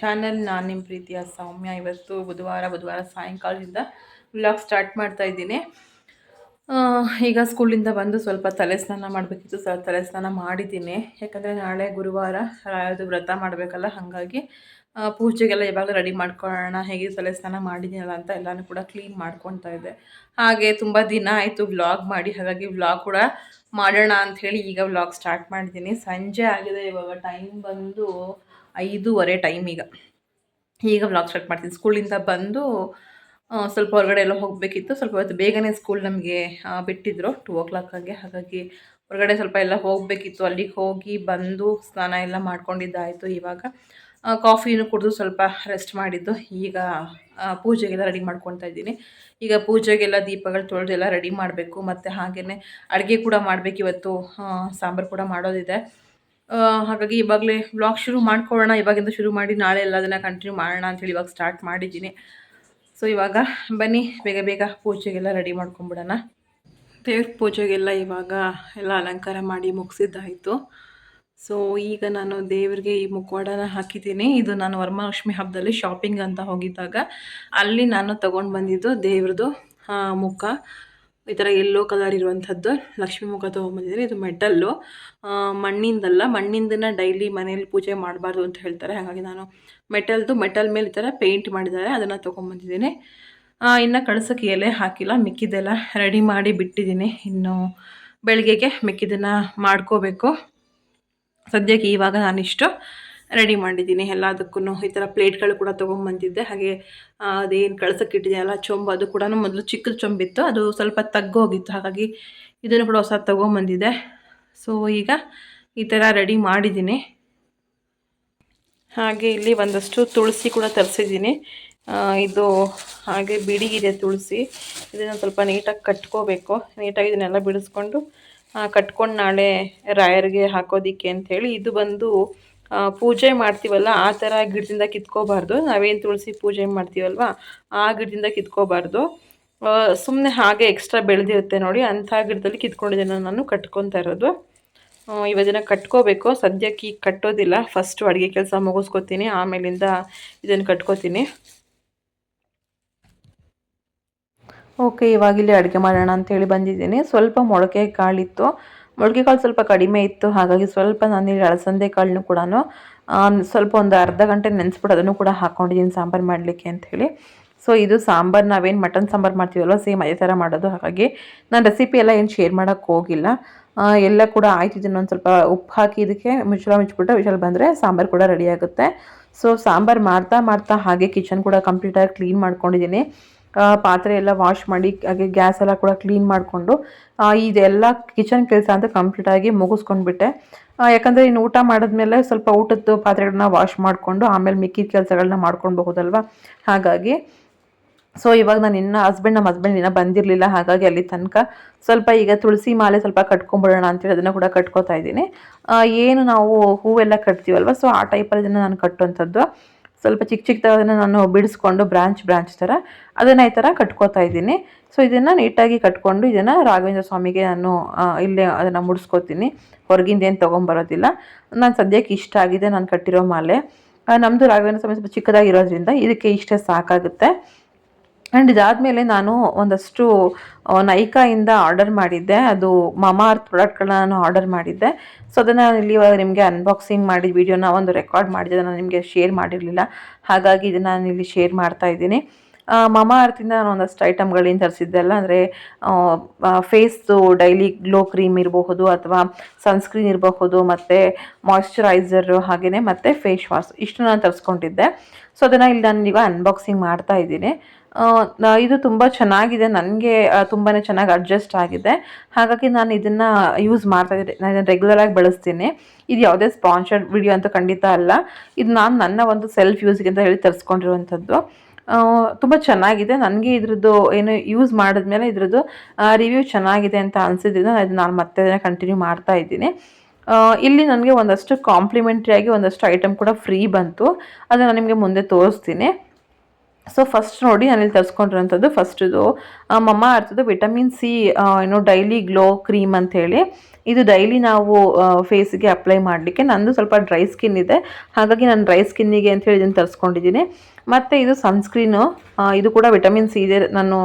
Channel ನಾನು ನಿಮ್ಮ ಪ್ರೀತಿಯ ಸೌಮ್ಯ ಇವತ್ತು ಬುಧವಾರ ಬುಧವಾರ ಸಾಯಂಕಾಲದಿಂದ ವ್ಲಾಗ್ ಸ್ಟಾರ್ಟ್ ಮಾಡ್ತಾ ಇದ್ದೀನಿ. ಈಗ ಸ್ಕೂಲಿಂದ ಬಂದು ಸ್ವಲ್ಪ ತಲೆ ಸ್ನಾನ ಮಾಡಬೇಕಿತ್ತು, ಸ್ವಲ್ಪ ತಲೆ ಸ್ನಾನ ಮಾಡಿದ್ದೀನಿ. ಯಾಕಂದರೆ ನಾಳೆ ಗುರುವಾರ ರಾಯದು ವ್ರತ ಮಾಡಬೇಕಲ್ಲ, ಹಾಗಾಗಿ ಪೂಜೆಗೆಲ್ಲ ಯಾವಾಗಲೂ ರೆಡಿ ಮಾಡ್ಕೊಳ್ಳೋಣ, ಹೇಗೆ ತಲೆ ಸ್ನಾನ ಮಾಡಿದ್ದೀನಲ್ಲ ಅಂತ ಎಲ್ಲನೂ ಕೂಡ ಕ್ಲೀನ್ ಮಾಡ್ಕೊತಾ ಇದ್ದೆ. ಹಾಗೆ ತುಂಬ ದಿನ ಆಯಿತು ವ್ಲಾಗ್ ಮಾಡಿ, ಹಾಗಾಗಿ ವ್ಲಾಗ್ ಕೂಡ ಮಾಡೋಣ ಅಂಥೇಳಿ ಈಗ ವ್ಲಾಗ್ ಸ್ಟಾರ್ಟ್ ಮಾಡಿದ್ದೀನಿ. ಸಂಜೆ ಆಗಿದೆ, ಇವಾಗ ಟೈಮ್ ಬಂದು ಐದೂವರೆ ಟೈಮ್ ಈಗ. ಈಗ ವ್ಲಾಗ್ ಸ್ಟಾರ್ಟ್ ಮಾಡ್ತೀನಿ. ಸ್ಕೂಲಿಂದ ಬಂದು ಸ್ವಲ್ಪ ಹೊರಗಡೆ ಎಲ್ಲ ಹೋಗಬೇಕಿತ್ತು. ಸ್ವಲ್ಪ ಇವತ್ತು ಬೇಗನೆ ಸ್ಕೂಲ್ ನಮಗೆ ಬಿಟ್ಟಿದ್ರು ಟೂ ಓ ಕ್ಲಾಕಾಗೆ ಹಾಗಾಗಿ ಹೊರಗಡೆ ಸ್ವಲ್ಪ ಎಲ್ಲ ಹೋಗಬೇಕಿತ್ತು. ಅಲ್ಲಿಗೆ ಹೋಗಿ ಬಂದು ಸ್ನಾನ ಎಲ್ಲ ಮಾಡ್ಕೊಂಡಿದ್ದಾಯಿತು ಇವಾಗ. ಕಾಫಿನೂ ಕುಡಿದು ಸ್ವಲ್ಪ ರೆಸ್ಟ್ ಮಾಡಿದ್ದು. ಈಗ ಪೂಜೆಗೆಲ್ಲ ರೆಡಿ ಮಾಡ್ಕೊತಾ ಇದ್ದೀನಿ. ಈಗ ಪೂಜೆಗೆಲ್ಲ ದೀಪಗಳು ತೊಳೆದೆಲ್ಲ ರೆಡಿ ಮಾಡಬೇಕು. ಮತ್ತು ಹಾಗೆಯೇ ಅಡುಗೆ ಕೂಡ ಮಾಡಬೇಕು ಇವತ್ತು. ಸಾಂಬಾರು ಕೂಡ ಮಾಡೋದಿದೆ. ಹಾಗಾಗಿ ಇವಾಗಲೇ ಬ್ಲಾಗ್ ಶುರು ಮಾಡ್ಕೊಳ್ಳೋಣ. ಇವಾಗಿಂದ ಶುರು ಮಾಡಿ ನಾಳೆ ಎಲ್ಲ ಅದನ್ನು ಕಂಟಿನ್ಯೂ ಮಾಡೋಣ ಅಂತೇಳಿ ಇವಾಗ ಸ್ಟಾರ್ಟ್ ಮಾಡಿದ್ದೀನಿ. ಸೊ ಇವಾಗ ಬನ್ನಿ. ಬೇಗ ಬೇಗ ಪೂಜೆಗೆಲ್ಲ ರೆಡಿ ಮಾಡ್ಕೊಂಬಿಡೋಣ. ದೇವ್ರ ಪೂಜೆಗೆಲ್ಲ ಇವಾಗ ಎಲ್ಲ ಅಲಂಕಾರ ಮಾಡಿ ಮುಗಿಸಿದ್ದಾಯಿತು. ಸೊ ಈಗ ನಾನು ದೇವರಿಗೆ ಈ ಮುಖವಾಡನ ಹಾಕಿದ್ದೀನಿ. ಇದು ನಾನು ವರಮಹಾಲಕ್ಷ್ಮಿ ಹಬ್ಬದಲ್ಲಿ ಶಾಪಿಂಗ್ ಅಂತ ಹೋಗಿದ್ದಾಗ ಅಲ್ಲಿ ನಾನು ತಗೊಂಡು ಬಂದಿದ್ದು ದೇವ್ರದ್ದು ಮುಖ. ಈ ಥರ ಎಲ್ಲೋ ಕಲರ್ ಇರುವಂಥದ್ದು, ಲಕ್ಷ್ಮಿ ಮುಖ ತೊಗೊಂಬಂದಿದ್ದೀನಿ ಇದು ಮೆಟಲ್ಲು ಮಣ್ಣಿಂದಲ್ಲ ಮಣ್ಣಿಂದನ ಡೈಲಿ ಮನೇಲಿ ಪೂಜೆ ಮಾಡಬಾರ್ದು ಅಂತ ಹೇಳ್ತಾರೆ. ಹಾಗಾಗಿ ನಾನು ಮೆಟಲ್ದು ಮೆಟಲ್ ಮೇಲೆ ಈ ಥರ ಪೇಂಟ್ ಮಾಡಿದ್ದಾರೆ. ಅದನ್ನು ತೊಗೊಂಬಂದಿದ್ದೀನಿ ಇನ್ನು ಕಳ್ಸೋಕ್ಕೆ ಎಲೆ ಹಾಕಿಲ್ಲ. ಮಿಕ್ಕಿದೆಲ್ಲ ರೆಡಿ ಮಾಡಿ ಬಿಟ್ಟಿದ್ದೀನಿ. ಇನ್ನು ಬೆಳಗ್ಗೆಗೆ ಮಿಕ್ಕಿದ್ದನ್ನು ಮಾಡ್ಕೋಬೇಕು. ಸದ್ಯಕ್ಕೆ ಇವಾಗ ನಾನಿಷ್ಟು ರೆಡಿ ಮಾಡಿದ್ದೀನಿ. ಎಲ್ಲದಕ್ಕೂ ಈ ಥರ ಪ್ಲೇಟ್ಗಳು ಕೂಡ ತೊಗೊಂಬಂದಿದ್ದೆ. ಹಾಗೆ ಅದೇನು ಕಳ್ಸಕ್ಕೆ ಇಟ್ಟಿದೆಯಲ್ಲ ಚೊಂಬು, ಅದು ಕೂಡ ಮೊದಲು ಚಿಕ್ಕದು ಚೊಂಬಿತ್ತು. ಅದು ಸ್ವಲ್ಪ ತಗ್ಗೋಗಿತ್ತು. ಹಾಗಾಗಿ ಇದನ್ನು ಕೂಡ ಹೊಸ ತೊಗೊಂಬಂದಿದ್ದೆ. ಸೊ ಈಗ ಈ ಥರ ರೆಡಿ ಮಾಡಿದ್ದೀನಿ. ಹಾಗೆ ಇಲ್ಲಿ ಒಂದಷ್ಟು ತುಳಸಿ ಕೂಡ ತರಿಸಿದ್ದೀನಿ. ಇದು ಹಾಗೆ ಬಿಡಿಗಿದೆ ತುಳಸಿ. ಇದನ್ನು ಸ್ವಲ್ಪ ನೀಟಾಗಿ ಕಟ್ಕೋಬೇಕು. ನೀಟಾಗಿ ಇದನ್ನೆಲ್ಲ ಬಿಡಿಸ್ಕೊಂಡು ಕಟ್ಕೊಂಡು ನಾಳೆ ರಾಯರಿಗೆ ಹಾಕೋದಿಕ್ಕೆ ಅಂಥೇಳಿ ಇದು ಬಂದು ಪೂಜೆ ಮಾಡ್ತೀವಲ್ಲ, ಆ ಥರ ಗಿಡದಿಂದ ಕಿತ್ಕೋಬಾರ್ದು. ನಾವೇನು ತುಳಸಿ ಪೂಜೆ ಮಾಡ್ತೀವಲ್ವ, ಆ ಗಿಡದಿಂದ ಕಿತ್ಕೋಬಾರ್ದು. ಸುಮ್ಮನೆ ಹಾಗೆ ಎಕ್ಸ್ಟ್ರಾ ಬೆಳೆದಿರುತ್ತೆ ನೋಡಿ, ಅಂಥ ಗಿಡದಲ್ಲಿ ಕಿತ್ಕೊಂಡಿದ್ದೇನೆ ನಾನು ಕಟ್ಕೊತಾ ಇರೋದು. ಇವತ್ತಿನ ಕಟ್ಕೋಬೇಕು. ಸದ್ಯಕ್ಕೆ ಈಗ ಕಟ್ಟೋದಿಲ್ಲ. ಫಸ್ಟು ಅಡುಗೆ ಕೆಲಸ ಮುಗಿಸ್ಕೊತೀನಿ. ಆಮೇಲಿಂದ ಇದನ್ನು ಕಟ್ಕೋತೀನಿ. ಓಕೆ ಇವಾಗಿಲ್ಲಿ ಅಡುಗೆ ಮಾಡೋಣ ಅಂತೇಳಿ ಬಂದಿದ್ದೀನಿ. ಸ್ವಲ್ಪ ಮೊಳಕೆ ಕಾಳಿತ್ತು. ಮೊಳಕೆ ಕಾಳು ಸ್ವಲ್ಪ ಕಡಿಮೆ ಇತ್ತು. ಹಾಗಾಗಿ ಸ್ವಲ್ಪ ನಾನು ಇಲ್ಲಿ ಅಳಸಂದೆ ಕಾಳನ್ನು ಕೂಡ ಸ್ವಲ್ಪ ಒಂದು ಅರ್ಧ ಗಂಟೆ ನೆನೆಸ್ಬಿಟ್ಟು ಅದನ್ನು ಕೂಡ ಹಾಕ್ಕೊಂಡಿದ್ದೀನಿ ಸಾಂಬಾರು ಮಾಡಲಿಕ್ಕೆ ಅಂಥೇಳಿ. ಸೊ, ಇದು ಸಾಂಬಾರು, ನಾವೇನು ಮಟನ್ ಸಾಂಬಾರು ಮಾಡ್ತೀವಲ್ವ? ಸೇಮ್ ಅದೇ ಥರ ಮಾಡೋದು. ಹಾಗಾಗಿ ನಾನು ರೆಸಿಪಿ ಎಲ್ಲ ಏನು ಶೇರ್ ಮಾಡೋಕ್ಕೆ ಹೋಗಿಲ್ಲ. ಎಲ್ಲ ಕೂಡ ಆಯ್ತು. ಇದನ್ನು ಒಂದು ಸ್ವಲ್ಪ ಉಪ್ಪು ಹಾಕಿ ಇದಕ್ಕೆ ಮುಚ್ಚಳ ಮುಚ್ಚಿಬಿಟ್ಟು ವಿಷಲ್ ಬಂದರೆ ಸಾಂಬಾರು ಕೂಡ ರೆಡಿ ಆಗುತ್ತೆ. ಸೊ, ಸಾಂಬಾರು ಮಾಡ್ತಾ ಮಾಡ್ತಾ ಹಾಗೆ ಕಿಚನ್ ಕೂಡ ಕಂಪ್ಲೀಟಾಗಿ ಕ್ಲೀನ್ ಮಾಡ್ಕೊಂಡಿದ್ದೀನಿ. ಪಾತ್ರೆ ಎಲ್ಲ ವಾಶ್ ಮಾಡಿ, ಹಾಗೆ ಗ್ಯಾಸ್ ಎಲ್ಲ ಕೂಡ ಕ್ಲೀನ್ ಮಾಡಿಕೊಂಡು ಇದೆಲ್ಲ ಕಿಚನ್ ಕೆಲಸ ಅಂತ ಕಂಪ್ಲೀಟಾಗಿ ಮುಗಿಸ್ಕೊಂಡ್ಬಿಟ್ಟೆ. ಯಾಕಂದರೆ ಇನ್ನು ಊಟ ಮಾಡಿದ್ಮೇಲೆ ಸ್ವಲ್ಪ ಊಟದ್ದು ಪಾತ್ರೆಗಳನ್ನ ವಾಶ್ ಮಾಡಿಕೊಂಡು, ಆಮೇಲೆ ಮಿಕ್ಕಿದ ಕೆಲಸಗಳನ್ನ ಮಾಡ್ಕೊಳ್ಬಹುದಲ್ವ? ಹಾಗಾಗಿ ಸೊ ಇವಾಗ ನಾನು ಇನ್ನು ಹಸ್ಬೆಂಡ್ ನಮ್ಮ ಹಸ್ಬೆಂಡ್ ಇನ್ನೂ ಬಂದಿರಲಿಲ್ಲ, ಹಾಗಾಗಿ ಅಲ್ಲಿ ತನಕ ಸ್ವಲ್ಪ ಈಗ ತುಳಸಿ ಮಾಲೆ ಸ್ವಲ್ಪ ಕಟ್ಕೊಂಬಿಡೋಣ ಅಂತೇಳಿ ಅದನ್ನು ಕೂಡ ಕಟ್ಕೋತಾ ಇದ್ದೀನಿ. ಏನು ನಾವು ಹೂವೆಲ್ಲ ಕಟ್ತೀವಲ್ವ? ಸೊ ಆ ಟೈಪಲ್ಲಿ ಇದನ್ನು ನಾನು ಕಟ್ಟುವಂಥದ್ದು. ಸ್ವಲ್ಪ ಚಿಕ್ಕ ಚಿಕ್ಕದಾಗನ್ನು ನಾನು ಬಿಡಿಸ್ಕೊಂಡು ಬ್ರಾಂಚ್ ಬ್ರಾಂಚ್ ಥರ ಅದನ್ನು ಈ ಥರ ಕಟ್ಕೋತಾ ಇದ್ದೀನಿ. ಸೊ ಇದನ್ನು ನೀಟಾಗಿ ಕಟ್ಕೊಂಡು ಇದನ್ನು ರಾಘವೇಂದ್ರ ಸ್ವಾಮಿಗೆ ನಾನು ಇಲ್ಲೇ ಅದನ್ನು ಮುಡಿಸ್ಕೋತೀನಿ. ಹೊರಗಿಂದ ಏನು ತೊಗೊಂಬರೋದಿಲ್ಲ. ನಾನು ಸದ್ಯಕ್ಕೆ ಇಷ್ಟ ಆಗಿದೆ. ನಾನು ಕಟ್ಟಿರೋ ಮಾಲೆ. ನಮ್ಮದು ರಾಘವೇಂದ್ರ ಸ್ವಾಮಿ ಸ್ವಲ್ಪ ಚಿಕ್ಕದಾಗಿರೋದ್ರಿಂದ ಇದಕ್ಕೆ ಇಷ್ಟೇ ಸಾಕಾಗುತ್ತೆ. ಆ್ಯಂಡ್ ಇದಾದಮೇಲೆ ನಾನು ಒಂದಷ್ಟು ನೈಕಾಯಿಂದ ಆರ್ಡರ್ ಮಾಡಿದ್ದೆ. ಅದು ಮಮಾ ಅರ್ತ್ ಪ್ರಾಡಕ್ಟ್ಗಳನ್ನ ನಾನು ಆರ್ಡರ್ ಮಾಡಿದ್ದೆ. ಸೊ ಅದನ್ನು ನಾನು ಇಲ್ಲಿ ಇವಾಗ ನಿಮಗೆ ಅನ್ಬಾಕ್ಸಿಂಗ್ ಮಾಡಿ ವಿಡಿಯೋನ ಒಂದು ರೆಕಾರ್ಡ್ ಮಾಡಿದ್ದೆ ನಾನು ನಿಮಗೆ ಶೇರ್ ಮಾಡಿರಲಿಲ್ಲ. ಹಾಗಾಗಿ ಇದನ್ನು ನಾನು ಇಲ್ಲಿ ಶೇರ್ ಮಾಡ್ತಾ ಇದ್ದೀನಿ. ಮಾಮಾ ಅರ್ತಿಂದ ನಾನು ಒಂದಷ್ಟು ಐಟಮ್ಗಳೇನು ತರಿಸಿದ್ದೆ ಅಲ್ಲ. ಅಂದರೆ ಫೇಸ್ದು ಡೈಲಿ ಗ್ಲೋ ಕ್ರೀಮ್ ಇರಬಹುದು ಅಥವಾ ಸನ್ಸ್ಕ್ರೀನ್ ಇರಬಹುದು, ಮತ್ತು ಮಾಯ್ಶ್ಚರೈಸರು ಹಾಗೆಯೇ ಮತ್ತು ಫೇಸ್ ವಾಶ್ ಇಷ್ಟು ನಾನು ತರಿಸ್ಕೊಂಡಿದ್ದೆ. ಸೊ ಅದನ್ನು ಇಲ್ಲಿ ನಾನು ಈಗ ಅನ್ಬಾಕ್ಸಿಂಗ್ ಮಾಡ್ತಾ ಇದ್ದೀನಿ. ಇದು ತುಂಬ ಚೆನ್ನಾಗಿದೆ. ನನಗೆ ತುಂಬಾ ಚೆನ್ನಾಗಿ ಅಡ್ಜಸ್ಟ್ ಆಗಿದೆ. ಹಾಗಾಗಿ ನಾನು ಇದನ್ನು ಯೂಸ್ ಮಾಡ್ತಾ ಇದ್ದೆ. ನಾನು ಇದನ್ನು ರೆಗ್ಯುಲರಾಗಿ ಬಳಸ್ತೀನಿ. ಇದು ಯಾವುದೇ ಸ್ಪಾನ್ಸರ್ಡ್ ವಿಡಿಯೋ ಅಂತ ಖಂಡಿತ ಅಲ್ಲ. ಇದು ನಾನು ನನ್ನ ಒಂದು ಸೆಲ್ಫ್ ಯೂಸ್ಗೆ ಅಂತ ಹೇಳಿ ತರಿಸ್ಕೊಂಡಿರುವಂಥದ್ದು. ತುಂಬ ಚೆನ್ನಾಗಿದೆ. ನನಗೆ ಇದ್ರದ್ದು ಏನು ಯೂಸ್ ಮಾಡಿದ್ಮೇಲೆ ಇದ್ರದ್ದು ರಿವ್ಯೂ ಚೆನ್ನಾಗಿದೆ ಅಂತ ಅನಿಸಿದ್ರಿಂದ ಇದು ನಾನು ಮತ್ತೆ ಕಂಟಿನ್ಯೂ ಮಾಡ್ತಾ ಇದ್ದೀನಿ. ಇಲ್ಲಿ ನನಗೆ ಒಂದಷ್ಟು ಕಾಂಪ್ಲಿಮೆಂಟ್ರಿಯಾಗಿ ಒಂದಷ್ಟು ಐಟಮ್ ಕೂಡ ಫ್ರೀ ಬಂತು. ಅದನ್ನು ನಾನು ನಿಮಗೆ ಮುಂದೆ ತೋರಿಸ್ತೀನಿ. ಸೊ ಫಸ್ಟ್ ನೋಡಿ ನಾನಿಲ್ಲಿ ತರಿಸ್ಕೊಂಡಿರೋಂಥದ್ದು. ಫಸ್ಟ್ ಇದು ಮಮ್ಮ ಅರ್ಥದ್ದು ವಿಟಮಿನ್ ಸಿ ಏನು ಡೈಲಿ ಗ್ಲೋ ಕ್ರೀಮ್ ಅಂತ ಇದು ಡೈಲಿ ನಾವು ಫೇಸ್ಗೆ ಅಪ್ಲೈ ಮಾಡಲಿಕ್ಕೆ. ನಂದು ಸ್ವಲ್ಪ ಡ್ರೈ ಸ್ಕಿನ್ ಇದೆ. ಹಾಗಾಗಿ ನಾನು ಡ್ರೈ ಸ್ಕಿನ್ನಿಗೆ ಅಂತ ಇದನ್ನು ತರಿಸ್ಕೊಂಡಿದ್ದೀನಿ. ಮತ್ತು ಇದು ಸನ್ಸ್ಕ್ರೀನು ಇದು ಕೂಡ ವಿಟಮಿನ್ ಸಿ ಇದೆ. ನಾನು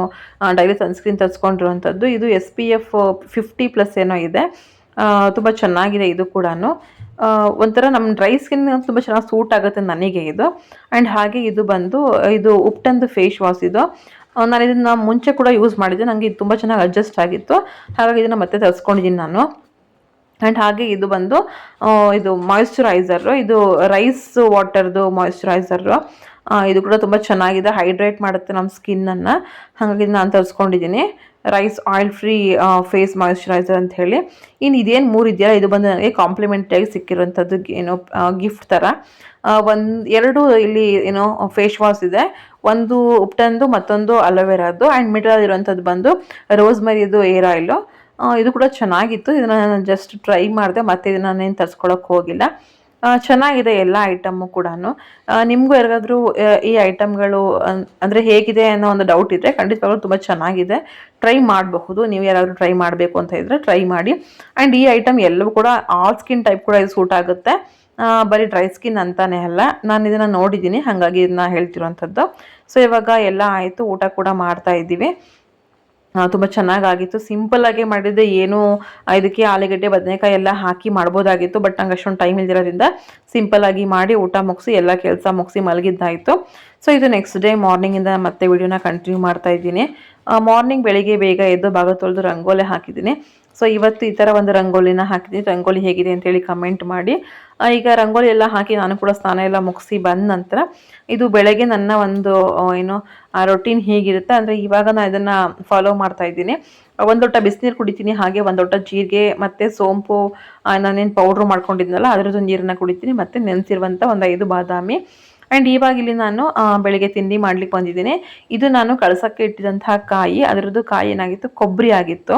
ಡೈಲಿ ಸನ್ಸ್ಕ್ರೀನ್ ತರಿಸ್ಕೊಂಡಿರುವಂಥದ್ದು ಇದು S P F fifty plus ಏನೋ ಇದೆ. ತುಂಬ ಚೆನ್ನಾಗಿದೆ ಇದು ಕೂಡ ಒಂಥರ ನಮ್ಮ ಡ್ರೈ ಸ್ಕಿನ್ ತುಂಬ ಚೆನ್ನಾಗಿ ಸೂಟ್ ಆಗುತ್ತೆ ನನಗೆ ಇದು. ಆ್ಯಂಡ್ ಹಾಗೆ ಇದು ಬಂದು, ಇದು ಉಪ್ಟನ್ದು ಫೇಸ್ ವಾಶ್ ಇದು. ನಾನು ಇದನ್ನು ಮುಂಚೆ ಕೂಡ ಯೂಸ್ ಮಾಡಿದ್ದೆ. ನನಗೆ ಇದು ತುಂಬ ಚೆನ್ನಾಗಿ ಅಡ್ಜಸ್ಟ್ ಆಗಿತ್ತು. ಹಾಗಾಗಿ ಇದನ್ನು ಮತ್ತೆ ತರಿಸ್ಕೊಂಡಿದ್ದೀನಿ ನಾನು. ಆ್ಯಂಡ್ ಹಾಗೆ ಇದು ಬಂದು ಇದು ಮಾಯಿಶ್ಚರೈಸರು ಇದು ರೈಸ್ ವಾಟರ್ದು ಮಾಯಿಶ್ಚರೈಸರು ಇದು ಕೂಡ ತುಂಬ ಚೆನ್ನಾಗಿದೆ. ಹೈಡ್ರೇಟ್ ಮಾಡುತ್ತೆ ನಮ್ಮ ಸ್ಕಿನ್ನನ್ನು ಹಾಗಾಗಿ ನಾನು ತರಿಸ್ಕೊಂಡಿದ್ದೀನಿ. Rice oil free face moisturiser ಅಂತ ಹೇಳಿ. ಇನ್ನು ಇದೇನು ಮೂರು ಇದೆಯಲ್ಲ, ಇದು ಬಂದು ನನಗೆ ಕಾಂಪ್ಲಿಮೆಂಟಾಗಿ ಸಿಕ್ಕಿರೋಂಥದ್ದು ಏನೋ ಗಿಫ್ಟ್ ಥರ ಒಂದು, ಎರಡು ಇಲ್ಲಿ ಏನೋ ಫೇಸ್ ವಾಶ್ ಇದೆ. ಒಂದು ಉಪ್ಟನ್ದು ಮತ್ತೊಂದು ಅಲೋವೆರಾದು ಆ್ಯಂಡ್ ಮಿಡಲ್ ಇರುವಂಥದ್ದು ಬಂದು ರೋಸ್ ಮರಿದು ಏರ್ ಆಯಿಲು ಇದು ಕೂಡ ಚೆನ್ನಾಗಿತ್ತು. ಇದನ್ನು ನಾನು ಜಸ್ಟ್ ಟ್ರೈ ಮಾಡಿದೆ, ಮತ್ತೆ ಇದನ್ನು ನಾನೇನು ತರಿಸ್ಕೊಳಕ್ಕೆ ಹೋಗಿಲ್ಲ. ಚೆನ್ನಾಗಿದೆ ಎಲ್ಲ ಐಟಮ್ಮು ಕೂಡ ನಿಮಗೂ ಯಾರಿಗಾದರೂ ಈ ಐಟಮ್ಗಳು ಅಂದರೆ ಹೇಗಿದೆ ಅನ್ನೋ ಒಂದು ಡೌಟ್ ಇದ್ದರೆ ಖಂಡಿತವಾಗ್ಲೂ ತುಂಬ ಚೆನ್ನಾಗಿದೆ. ಟ್ರೈ ಮಾಡಬಹುದು. ನೀವು ಯಾರಾದರೂ ಟ್ರೈ ಮಾಡಬೇಕು ಅಂತ ಇದ್ದರೆ ಟ್ರೈ ಮಾಡಿ. ಆ್ಯಂಡ್ ಈ ಐಟಮ್ ಎಲ್ಲವೂ ಕೂಡ ಆಲ್ ಸ್ಕಿನ್ ಟೈಪ್ ಕೂಡ ಇದು ಸೂಟ್ ಆಗುತ್ತೆ. ಬರೀ ಡ್ರೈ ಸ್ಕಿನ್ ಅಂತಾನೆ ಅಲ್ಲ. ನಾನು ಇದನ್ನು ನೋಡಿದ್ದೀನಿ. ಹಾಗಾಗಿ ಇದನ್ನ ಹೇಳ್ತಿರುವಂಥದ್ದು ಸೊ ಇವಾಗ ಎಲ್ಲ ಆಯಿತು. ಊಟ ಕೂಡ ಮಾಡ್ತಾ ಇದ್ದೀವಿ. ತುಂಬ ಚೆನ್ನಾಗಾಗಿತ್ತು. ಆಗಿ ಮಾಡಿದ್ದೆ ಏನು ಇದಕ್ಕೆ ಆಲೂಗಡ್ಡೆ, ಬದನೆಕಾಯಿ ಎಲ್ಲ ಹಾಕಿ ಮಾಡ್ಬೋದಾಗಿತ್ತು ಬಟ್ ನಂಗೆ ಅಷ್ಟೊಂದು ಟೈಮ್ ಇಲ್ದಿರೋದ್ರಿಂದ ಸಿಂಪಲ್ಲಾಗಿ ಮಾಡಿ ಊಟ ಮುಗಿಸಿ, ಎಲ್ಲ ಕೆಲಸ ಮುಗಿಸಿ ಮಲಗಿದ್ದಾಯಿತು. ಸೊ ಇದು ನೆಕ್ಸ್ಟ್ ಡೇ ಮಾರ್ನಿಂಗಿಂದ ಮತ್ತೆ ವಿಡಿಯೋನ ಕಂಟಿನ್ಯೂ ಮಾಡ್ತಾ ಇದ್ದೀನಿ. ಮಾರ್ನಿಂಗ್ ಬೆಳಿಗ್ಗೆ ಬೇಗ ಎದ್ದು ಭಾಗ ತೊಳೆದು ರಂಗೋಲೆ ಹಾಕಿದ್ದೀನಿ. ಸೊ ಇವತ್ತು ಈ ಥರ ಒಂದು ರಂಗೋಲಿನ ಹಾಕಿದ್ದೀನಿ ರಂಗೋಲಿ ಹೇಗಿದೆ ಅಂತೇಳಿ ಕಮೆಂಟ್ ಮಾಡಿ. ಈಗ ರಂಗೋಲಿ ಎಲ್ಲ ಹಾಕಿ ನಾನು ಕೂಡ ಸ್ನಾನ ಎಲ್ಲ ಮುಗಿಸಿ ಬಂದ ನಂತರ ಇದು ಬೆಳಗ್ಗೆ ನನ್ನ ಒಂದು ಏನು, ಆ ರೊಟೀನ್ ಹೇಗಿರುತ್ತೆ ಅಂದರೆ ಇವಾಗ ನಾನು ಇದನ್ನು ಫಾಲೋ ಮಾಡ್ತಾ ಇದ್ದೀನಿ. ಒಂದು ಲೋಟ ಬಿಸಿನೀರು ಕುಡಿತೀನಿ, ಹಾಗೆ ಒಂದು ಲೋಟ ಜೀರಿಗೆ ಮತ್ತು ಸೋಂಪು ನಾನೇನು ಪೌಡ್ರ್ ಮಾಡ್ಕೊಂಡಿದ್ನಲ್ಲ, ಅದರದ್ದು ನೀರನ್ನು ಕುಡಿತೀನಿ, ಮತ್ತು ನೆನೆಸಿರುವಂಥ ಒಂದು ಐದು ಬಾದಾಮಿ. ಆ್ಯಂಡ್ ಇವಾಗ ಇಲ್ಲಿ ನಾನು ಬೆಳಗ್ಗೆ ತಿಂಡಿ ಮಾಡ್ಲಿಕ್ಕೆ ಬಂದಿದ್ದೀನಿ. ಇದು ನಾನು ಕಳ್ಸಕ್ಕೆ ಇಟ್ಟಿದಂತಹ ಕಾಯಿ. ಅದರದ್ದು ಕಾಯಿ ಏನಾಗಿತ್ತು? ಕೊಬ್ಬರಿ ಆಗಿತ್ತು.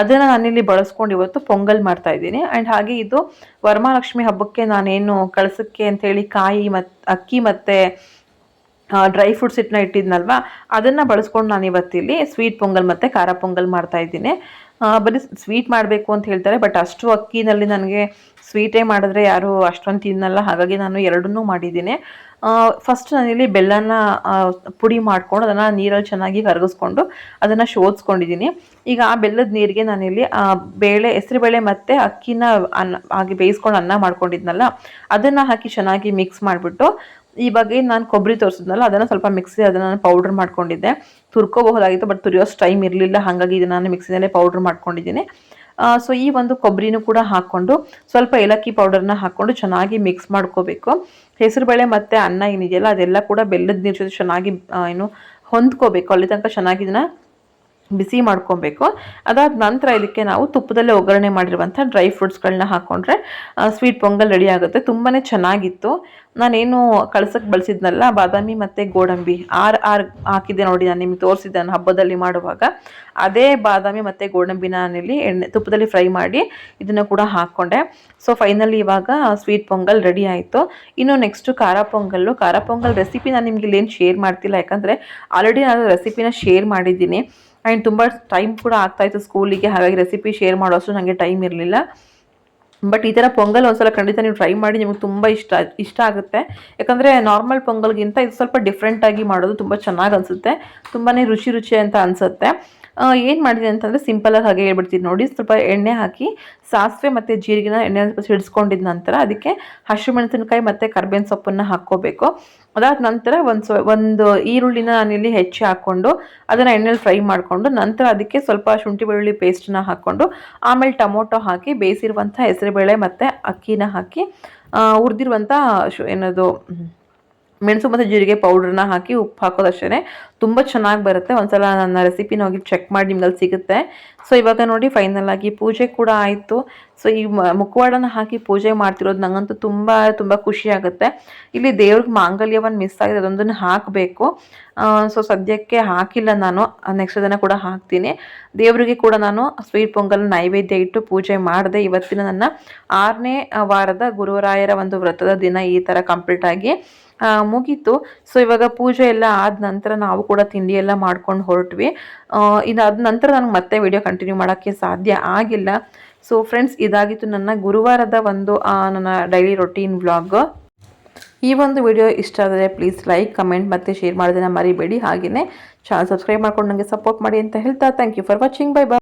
ಅದನ್ನು ನಾನಿಲ್ಲಿ ಬಳಸ್ಕೊಂಡು ಇವತ್ತು ಪೊಂಗಲ್ ಮಾಡ್ತಾ ಇದ್ದೀನಿ. ಆ್ಯಂಡ್ ಹಾಗೆ ಇದು ವರಮಹಾಲಕ್ಷ್ಮಿ ಹಬ್ಬಕ್ಕೆ ನಾನೇನು ಕಳ್ಸಕ್ಕೆ ಅಂಥೇಳಿ ಕಾಯಿ ಮತ್ತು ಅಕ್ಕಿ ಮತ್ತು ಡ್ರೈ ಫ್ರೂಟ್ಸ್ ಇಟ್ಟನ್ನ ಇಟ್ಟಿದ್ನಲ್ವ? ಅದನ್ನು ಬಳಸ್ಕೊಂಡು ನಾನು ಇವತ್ತಿಲ್ಲಿ ಸ್ವೀಟ್ ಪೊಂಗಲ್ ಮತ್ತು ಖಾರ ಪೊಂಗಲ್ ಮಾಡ್ತಾ ಇದ್ದೀನಿ. ಬರೀ ಸ್ವೀಟ್ ಮಾಡಬೇಕು ಅಂತ ಹೇಳ್ತಾರೆ ಬಟ್ ಅಷ್ಟು ಅಕ್ಕಿನಲ್ಲಿ ನನಗೆ ಸ್ವೀಟೇ ಮಾಡಿದ್ರೆ ಯಾರು ಅಷ್ಟೊಂದು ತಿನ್ನಲ್ಲ. ಹಾಗಾಗಿ ನಾನು ಎರಡನ್ನೂ ಮಾಡಿದ್ದೀನಿ. ಫಸ್ಟ್ ನಾನಿಲ್ಲಿ ಬೆಲ್ಲನ ಪುಡಿ ಮಾಡ್ಕೊಂಡು ಅದನ್ನು ನೀರಲ್ಲಿ ಚೆನ್ನಾಗಿ ಕರಗಿಸ್ಕೊಂಡು ಅದನ್ನು ಶೋಧಿಸ್ಕೊಂಡಿದ್ದೀನಿ ಈಗ ಆ ಬೆಲ್ಲದ ನೀರಿಗೆ ನಾನಿಲ್ಲಿ ಬೇಳೆ ಹೆಸರುಬೇಳೆ ಮತ್ತು ಅಕ್ಕಿನ ಅನ್ನ, ಹಾಗೆ ಬೇಯಿಸ್ಕೊಂಡು ಅನ್ನ ಮಾಡ್ಕೊಂಡಿದ್ನಲ್ಲ, ಅದನ್ನು ಹಾಕಿ ಚೆನ್ನಾಗಿ ಮಿಕ್ಸ್ ಮಾಡಿಬಿಟ್ಟು, ಈ ಬಗ್ಗೆ ನಾನು ಕೊಬ್ಬರಿ ತೋರಿಸಿದ್ನಲ್ಲ, ಅದನ್ನು ಸ್ವಲ್ಪ ಮಿಕ್ಸಿ ಅದನ್ನು ನಾನು ಪೌಡ್ರ್ ಮಾಡ್ಕೊಂಡಿದ್ದೆ. ತುರ್ಕೋಬಹುದಾಗಿತ್ತು ಬಟ್ ತುರಿಯೋಷ್ಟು ಟೈಮ್ ಇರಲಿಲ್ಲ, ಹಾಗಾಗಿ ಇದನ್ನು ನಾನು ಮಿಕ್ಸಿನಲ್ಲೇ ಪೌಡ್ರ್ ಮಾಡ್ಕೊಂಡಿದ್ದೀನಿ ಸೊ ಈ ಒಂದು ಕೊಬ್ಬರಿನೂ ಕೂಡ ಹಾಕ್ಕೊಂಡು ಸ್ವಲ್ಪ ಏಲಕ್ಕಿ ಪೌಡರ್ನ ಹಾಕ್ಕೊಂಡು ಚೆನ್ನಾಗಿ ಮಿಕ್ಸ್ ಮಾಡ್ಕೋಬೇಕು. ಹೆಸರುಬೇಳೆ ಮತ್ತು ಅನ್ನ ಏನಿದೆಯಲ್ಲ ಅದೆಲ್ಲ ಕೂಡ ಬೆಲ್ಲದ ನೀರು ಜೊತೆ ಚೆನ್ನಾಗಿ ಏನು ಹೊಂದ್ಕೋಬೇಕು. ಅಲ್ಲಿ ತನಕ ಚೆನ್ನಾಗಿ ಇದನ್ನ ಬಿಸಿ ಮಾಡ್ಕೊಬೇಕು. ಅದಾದ ನಂತರ ಇದಕ್ಕೆ ನಾವು ತುಪ್ಪದಲ್ಲೇ ಒಗ್ಗರಣೆ ಮಾಡಿರುವಂಥ ಡ್ರೈ ಫ್ರೂಟ್ಸ್ಗಳನ್ನ ಹಾಕ್ಕೊಂಡ್ರೆ ಸ್ವೀಟ್ ಪೊಂಗಲ್ ರೆಡಿ ಆಗುತ್ತೆ. ತುಂಬಾ ಚೆನ್ನಾಗಿತ್ತು. ನಾನೇನು ಕಳ್ಸಕ್ಕೆ ಬಳಸಿದ್ನಲ್ಲ, ಬಾದಾಮಿ ಮತ್ತು ಗೋಡಂಬಿ. ಆರು ಆರು ಹಾಕಿದ್ದೆ ನೋಡಿ, ನಾನು ನಿಮ್ಗೆ ತೋರಿಸಿದ್ದೆ, ನಾನು ಹಬ್ಬದಲ್ಲಿ ಮಾಡುವಾಗ. ಅದೇ ಬಾದಾಮಿ ಮತ್ತು ಗೋಡಂಬಿನ ನಾನಿಲ್ಲಿ ಎಣ್ಣೆ, ತುಪ್ಪದಲ್ಲಿ ಫ್ರೈ ಮಾಡಿ ಇದನ್ನು ಕೂಡ ಹಾಕ್ಕೊಂಡೆ ಸೊ ಫೈನಲಿ ಇವಾಗ ಸ್ವೀಟ್ ಪೊಂಗಲ್ ರೆಡಿ ಆಯಿತು. ಇನ್ನು ನೆಕ್ಸ್ಟು ಖಾರ ಪೊಂಗಲ್ಲು. ಖಾರ ಪೊಂಗಲ್ ರೆಸಿಪಿ ನಾನು ನಿಮ್ಗೆ ಇಲ್ಲೇನು ಶೇರ್ ಮಾಡ್ತಿಲ್ಲ. ಯಾಕಂದರೆ ಆಲ್ರೆಡಿ ನಾನು ರೆಸಿಪಿನ ಶೇರ್ ಮಾಡಿದ್ದೀನಿ. ಆ್ಯಂಡ್ ತುಂಬ ಟೈಮ್ ಕೂಡ ಆಗ್ತಾಯಿತ್ತು ಸ್ಕೂಲಿಗೆ ಹಾಗಾಗಿ ರೆಸಿಪಿ ಶೇರ್ ಮಾಡೋಷ್ಟು ನನಗೆ ಟೈಮ್ ಇರಲಿಲ್ಲ. ಬಟ್ ಈ ಥರ ಪೊಂಗಲ್ ಒಂದ್ಸಲ ಖಂಡಿತ ನೀವು ಟ್ರೈ ಮಾಡಿ ನಿಮಗೆ ತುಂಬ ಇಷ್ಟ ಇಷ್ಟ ಆಗುತ್ತೆ. ಯಾಕಂದರೆ ನಾರ್ಮಲ್ ಪೊಂಗಲ್ಗಿಂತ ಇದು ಸ್ವಲ್ಪ ಡಿಫ್ರೆಂಟಾಗಿ ಮಾಡೋದು ತುಂಬ ಚೆನ್ನಾಗಿ ಅನಿಸುತ್ತೆ. ತುಂಬಾ ರುಚಿ ರುಚಿ ಅಂತ ಅನಿಸುತ್ತೆ. ಏನು ಮಾಡಿದೆ ಅಂತಂದರೆ ಸಿಂಪಲಾಗಿ ಹಾಗೆ ಹೇಳ್ಬಿಡ್ತೀನಿ. ನೋಡಿ, ಸ್ವಲ್ಪ ಎಣ್ಣೆ ಹಾಕಿ, ಸಾಸಿವೆ ಮತ್ತು ಜೀರಿಗೆನ ಎಣ್ಣೆ ಸ್ವಲ್ಪ ಸಿಡಿಸ್ಕೊಂಡಿದ ನಂತರ ಅದಕ್ಕೆ ಹಸಿಮೆಣಸಿನಕಾಯಿ ಮತ್ತು ಕರ್ಬೇವಿನ ಸೊಪ್ಪನ್ನು ಹಾಕ್ಕೋಬೇಕು. ಅದಾದ ನಂತರ ಒಂದು ಸ್ವ ಒಂದು ಈರುಳ್ಳಿನ ನಾನಿಲ್ಲಿ ಹೆಚ್ಚಿ ಹಾಕ್ಕೊಂಡು ಅದನ್ನು ಎಣ್ಣೆಲಿ ಫ್ರೈ ಮಾಡಿಕೊಂಡು ನಂತರ ಅದಕ್ಕೆ ಸ್ವಲ್ಪ ಶುಂಠಿ ಬೆಳ್ಳುಳ್ಳಿ ಪೇಸ್ಟನ್ನ ಹಾಕ್ಕೊಂಡು, ಆಮೇಲೆ ಟೊಮೊಟೊ ಹಾಕಿ, ಬೇಯಿಸಿರುವಂಥ ಹೆಸರುಬೇಳೆ ಮತ್ತು ಅಕ್ಕಿನ ಹಾಕಿ ಉರಿದಿರುವಂಥ ಶು, ಏನದು, ಮೆಣಸು ಮತ್ತು ಜೀರಿಗೆ ಪೌಡ್ರನ್ನ ಹಾಕಿ ಉಪ್ಪು ಹಾಕೋದಷ್ಟೇ ತುಂಬ ಚೆನ್ನಾಗಿ ಬರುತ್ತೆ. ಒಂದ್ಸಲ ನನ್ನ ರೆಸಿಪಿನ ಹೋಗಿ ಚೆಕ್ ಮಾಡಿ ನಿಮ್ಗೆ ಅಲ್ಲಿ ಸಿಗುತ್ತೆ. ಸೊ ಇವಾಗ ನೋಡಿ ಫೈನಲ್ ಆಗಿ ಪೂಜೆ ಕೂಡ ಆಯಿತು. ಸೊ ಈ ಮುಖವಾಡನ ಹಾಕಿ ಪೂಜೆ ಮಾಡ್ತಿರೋದು ನಂಗಂತೂ ತುಂಬ ತುಂಬ ಖುಷಿ ಆಗುತ್ತೆ. ಇಲ್ಲಿ ದೇವ್ರಿಗೆ ಮಾಂಗಲ್ಯವನ್ನು ಮಿಸ್ ಆಗಿದೆ. ಅದೊಂದನ್ನು ಹಾಕಬೇಕು. ಸೊ ಸದ್ಯಕ್ಕೆ ಹಾಕಿಲ್ಲ ನಾನು. ನೆಕ್ಸ್ಟ್ ದಿನ ಕೂಡ ಹಾಕ್ತೀನಿ. ದೇವರಿಗೆ ಕೂಡ ನಾನು ಸ್ವೀಟ್ ಪೊಂಗಲ್ ನೈವೇದ್ಯ ಇಟ್ಟು ಪೂಜೆ ಮಾಡಿದೆ. ಇವತ್ತಿನ ನನ್ನ ಆರನೇ ವಾರದ ಗುರುವರಾಯರ ಒಂದು ವ್ರತದ ದಿನ ಈ ಥರ ಕಂಪ್ಲೀಟ್ ಆಗಿ ಆ, ಮುಗೀತು. ಸೊ ಇವಾಗ ಪೂಜೆ ಎಲ್ಲ ಆದ ನಂತರ ನಾವು ಕೂಡ ತಿಂಡಿ ಎಲ್ಲ ಮಾಡ್ಕೊಂಡು ಹೊರಟ್ವಿ. ಇದಾದ ನಂತರ ನನಗೆ ಮತ್ತೆ ವಿಡಿಯೋ ಕಂಟಿನ್ಯೂ ಮಾಡೋಕ್ಕೆ ಸಾಧ್ಯ ಆಗಿಲ್ಲ. ಸೊ ಫ್ರೆಂಡ್ಸ್ ಇದಾಗಿತ್ತು ನನ್ನ ಗುರುವಾರದ ಒಂದು ನನ್ನ ಡೈಲಿ ರೊಟೀನ್ ವ್ಲಾಗ್ ಈ ಒಂದು ವಿಡಿಯೋ ಇಷ್ಟ ಆದರೆ ಪ್ಲೀಸ್ ಲೈಕ್ ಕಮೆಂಟ್ ಮತ್ತು ಶೇರ್ ಮಾಡೋದನ್ನು ಮರಿಬೇಡಿ. ಹಾಗೆಯೇ ಚಾನಲ್ ಸಬ್ಸ್ಕ್ರೈಬ್ ಮಾಡ್ಕೊಂಡು ನನಗೆ ಸಪೋರ್ಟ್ ಮಾಡಿ ಅಂತ ಹೇಳ್ತಾ thank you for watching bye bye